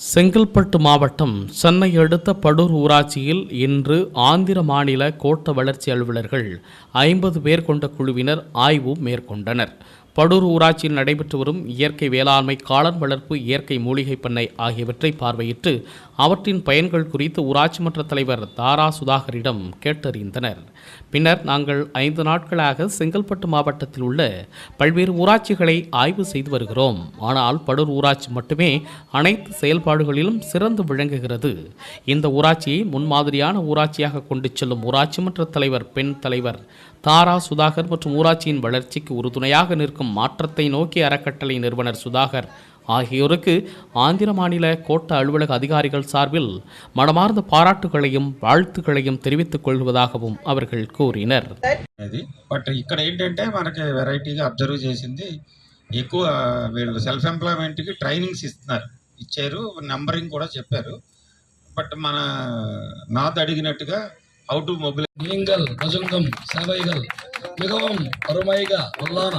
செங்கல்பட்டு மாவட்டம் சென்னை அடுத்த படூர் ஊராட்சியில் இன்று ஆந்திர மாநில கோட்ட வளர்ச்சி அலுவலர்கள் ஐம்பது பேர் கொண்ட குழுவினர் ஆய்வு மேற்கொண்டனர். படூர் ஊராட்சியில் நடைபெற்று வரும் இயற்கை வேளாண்மை காளான் வளர்ப்பு இயற்கை மூலிகை பண்ணை ஆகியவற்றை பார்வையிட்டு அவற்றின் பயன்கள் குறித்து ஊராட்சி மன்ற தலைவர் தாரா சுதாகரிடம் கேட்டறிந்தனர். பின்னர் நாங்கள் ஐந்து நாட்களாக செங்கல்பட்டு மாவட்டத்தில் உள்ள பல்வேறு ஊராட்சிகளை ஆய்வு செய்து வருகிறோம். ஆனால் படூர் ஊராட்சி மட்டுமே அனைத்து செயல்பாடுகளிலும் சிறந்து விளங்குகிறது. இந்த ஊராட்சியை முன்மாதிரியான ஊராட்சியாக கொண்டு செல்லும் ஊராட்சி மன்ற தலைவர் பெண் தலைவர் தாரா சுதாகர் மற்றும் ஊராட்சியின் வளர்ச்சிக்கு உறுதுணையாக நிற்கும் மாற்றத்தை நோக்கி அறக்கட்டளை நிறுவனர் சுதாகர் ஆகியோருக்கு ஆந்திர மாநில கோட்ட அலுவலக அதிகாரிகள் சார்பில் மனமார்ந்த பாராட்டுகளையும் வாழ்த்துக்களையும் தெரிவித்துக் கொள்வதாகவும் அவர்கள் கூறினர் అది బట్ ఇక్కడ ఏంటంటే మనకి వెరైటీగా అబ్జర్వ్ చేసింది ఎక్కువ వీళ్ళు సెల్ఫ్ ఎంప్లాయ్మెంట్కి ట్రైనింగ్స్ ఇస్తున్నారు ఇచ్చారు నంబరింగ్ కూడా చెప్పారు బట్ మన నాద్ అడిగినట్టుగా హౌ టు మొబిలైజ్ நீங்கள் பஜங்கம் சேவைகள் மிகவும் அருமையாக உள்ளன